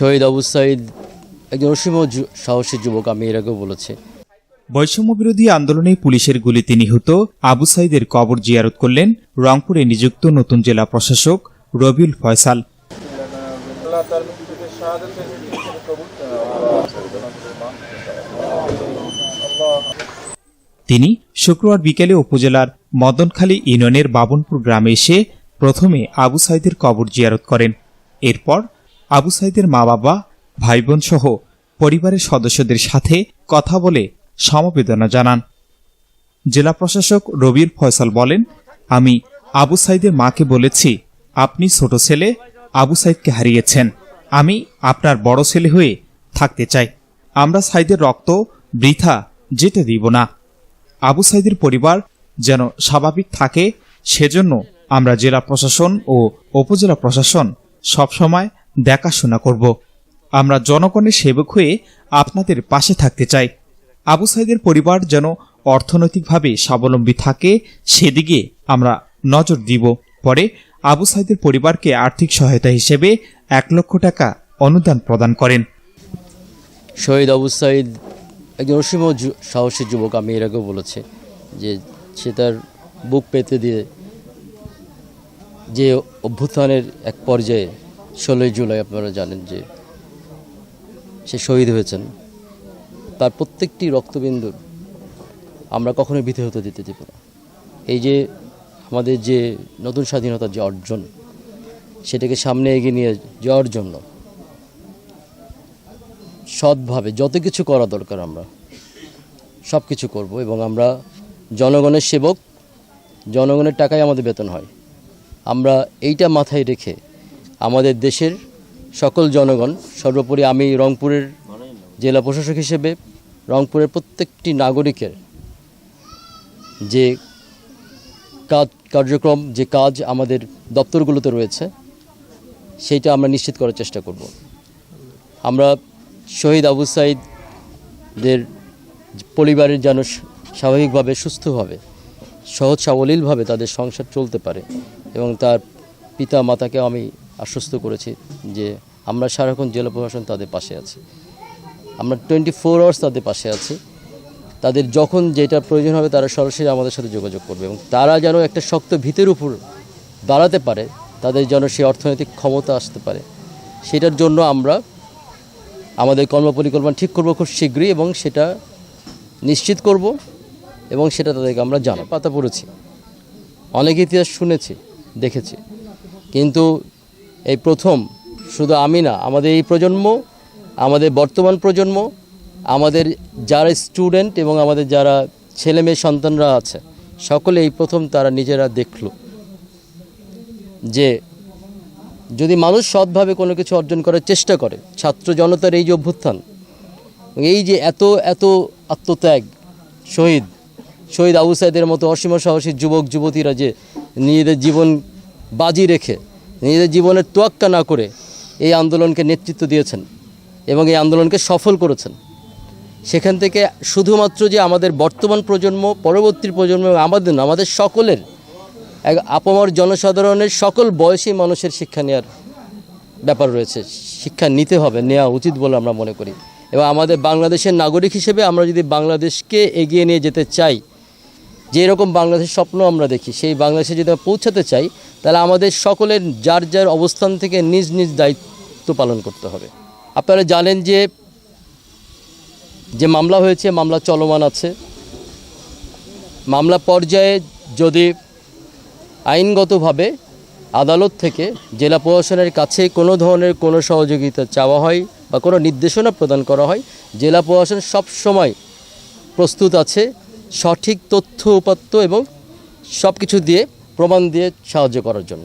শহীদ আবু সাইদ একজন অসীম সাহসী যুবক, আমি এর আগেও বলেছি। বৈষম্য বিরোধী আন্দোলনে পুলিশের গুলিতে নিহত আবু সাইদের কবর জিয়ারত করলেন রংপুরে নিযুক্ত নতুন জেলা প্রশাসক রবিউল ফয়সাল। তিনি শুক্রবার বিকেলে উপজেলার মদনখালী ইউনিয়নের বাবনপুর গ্রামে এসে প্রথমে আবু সাইদের কবর জিয়ারত করেন। এরপর আবু সাইদের মা বাবা ভাই বোন সহ পরিবারের সদস্যদের সাথে কথা বলে সমবেদনা জানান। জেলা প্রশাসক রবিউল ফয়সাল বলেন, আমি আবু সাইদের মাকে বলেছি, আপনি ছোট ছেলে, আবু সাইদকে হারিয়েছেন। আমি আপনার বড় ছেলে হয়ে থাকতে চাই। আমরা সাইদের রক্ত, বৃথা, যেতে দিব না। আবু সাইদের পরিবার যেন স্বাভাবিক থাকে, সেজন্য আমরা জেলা প্রশাসন ও উপজেলা প্রশাসন সবসময় দেখাশোনা করব। আমরা জনগণের সেবক হয়ে আপনাদের পাশে থাকতে চাই। আবু সাইদের পরিবার যেন অর্থনৈতিকভাবে স্বাবলম্বী থাকে, সেদিকে আমরা নজর দিব। পরে আবু সাইদের পরিবারকে আর্থিক সহায়তা হিসেবে এক লক্ষ টাকা অনুদান প্রদান করেন। শহীদ আবু সাইদ একজন অসীম সাহসী যুবক, আমি এর আগেও বলেছি যে সে তার বুক পেতে দিয়ে যে অভ্যুত্থানের এক পর্যায়ে ষোলোই জুলাই আপনারা জানেন যে সে শহীদ হয়েছেন। তার প্রত্যেকটি রক্তবিন্দুর আমরা কখনোই বিধে হতে দিতে দেব না। এই যে আমাদের যে নতুন স্বাধীনতার যে অর্জন, সেটাকে সামনে এগিয়ে নিয়ে যাওয়ার জন্য সৎভাবে যত কিছু করা দরকার আমরা, সব কিছু করব এবং আমরা জনগণের সেবক, জনগণের টাকায় আমাদের বেতন হয়। আমরা এইটা মাথায় রেখে আমাদের দেশের সকল জনগণ, সর্বোপরি আমি রংপুরের জেলা প্রশাসক হিসেবে, রংপুরের প্রত্যেকটি নাগরিকের যে কাজ, কার্যক্রম, যে কাজ আমাদের দপ্তরগুলোতে রয়েছে সেইটা আমরা নিশ্চিত করার চেষ্টা করব। আমরা শহীদ আবু সাইদদের পরিবারের যেন স্বাভাবিকভাবে সুস্থভাবে সহজ সাবলীলভাবে তাদের সংসার চলতে পারে এবং তার পিতা মাতাকে আমি আশ্বস্ত করেছি যে আমরা সারাক্ষণ জেলা প্রশাসন তাদের পাশে আছি। আমরা টোয়েন্টি ফোর আওয়ার্স তাদের পাশে আছি। তাদের যখন যেটা প্রয়োজন হবে তারা সরাসরি আমাদের সাথে যোগাযোগ করবে এবং তারা যেন একটা শক্ত ভিতের উপর দাঁড়াতে পারে, তাদের যেন সেই অর্থনৈতিক ক্ষমতা আসতে পারে, সেটার জন্য আমরা আমাদের কর্মপরিকল্পনা ঠিক করব খুব শীঘ্রই এবং সেটা নিশ্চিত করব এবং সেটা তাদেরকে আমরা জানা পাতা পড়েছি, অনেক ইতিহাস শুনেছি, দেখেছি। কিন্তু এই প্রথম শুধু আমি না, আমাদের এই প্রজন্ম, আমাদের বর্তমান প্রজন্ম, আমাদের যারা স্টুডেন্ট এবং আমাদের যারা ছেলে মেয়ে সন্তানরা আছে, সকলে এই প্রথম তারা নিজেরা দেখল যে যদি মানুষ সৎভাবে কোনো কিছু অর্জন করার চেষ্টা করে, ছাত্র জনতার এই যে অভ্যুত্থান এই যে এত এত আত্মত্যাগ, শহীদ শহীদ আবু সাইদের মতো অসীম সাহসী যুবক, যুবতীরা যে নিজেদের জীবন বাজি রেখে নিজেদের জীবনের তোয়াক্কা না করে এই আন্দোলনকে নেতৃত্ব দিয়েছেন এবং এই আন্দোলনকে সফল করেছেন। সেখান থেকে শুধুমাত্র যে আমাদের বর্তমান প্রজন্ম, পরবর্তী প্রজন্ম আমাদের না আমাদের সকলের এক আপামর জনসাধারণের সকল বয়সী মানুষের শিক্ষা নেওয়ার ব্যাপার রয়েছে। শিক্ষা নিতে হবে, নেওয়া উচিত বলে আমরা মনে করি। এবং আমাদের বাংলাদেশের নাগরিক হিসেবে আমরা যদি বাংলাদেশকে এগিয়ে নিয়ে যেতে চাই যে এরকম বাংলাদেশের স্বপ্ন আমরা দেখি, সেই বাংলাদেশে যদি পৌঁছাতে চাই, তাহলে আমাদের সকলের যার যার অবস্থান থেকে নিজ নিজ দায়িত্ব পালন করতে হবে। আপনারা জানেন যে যে মামলা হয়েছে, মামলা চলমান আছে। মামলা পর্যায়ে যদি আইনগতভাবে আদালত থেকে জেলা প্রশাসনের কাছে কোনো ধরনের কোনো সহযোগিতা চাওয়া হয় বা কোনো নির্দেশনা প্রদান করা হয়, জেলা প্রশাসন সব সময় প্রস্তুত আছে। সঠিক তথ্য, উপাত্ত এবং সব কিছু দিয়ে, প্রমাণ দিয়ে সাহায্য করার জন্য।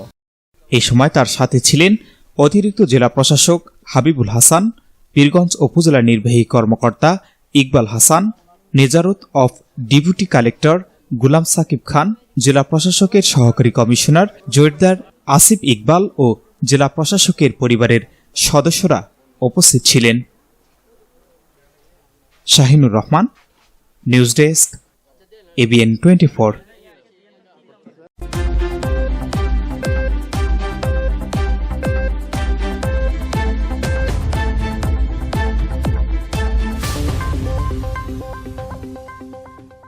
এই সময় তার সাথে ছিলেন অতিরিক্ত জেলা প্রশাসক হাবিবুল হাসান, পীরগঞ্জ উপজেলা নির্বাহী কর্মকর্তা Iqbal Hasan, নেজারত of deputy collector Gulam Sakib Khan, জেলা প্রশাসকের সহকারী কমিশনার জোরদার আসিফ ইকবাল ও জেলা প্রশাসকের পরিবারের সদস্যরা উপস্থিত ছিলেন। Shahinur Rahman, news desk ABN twenty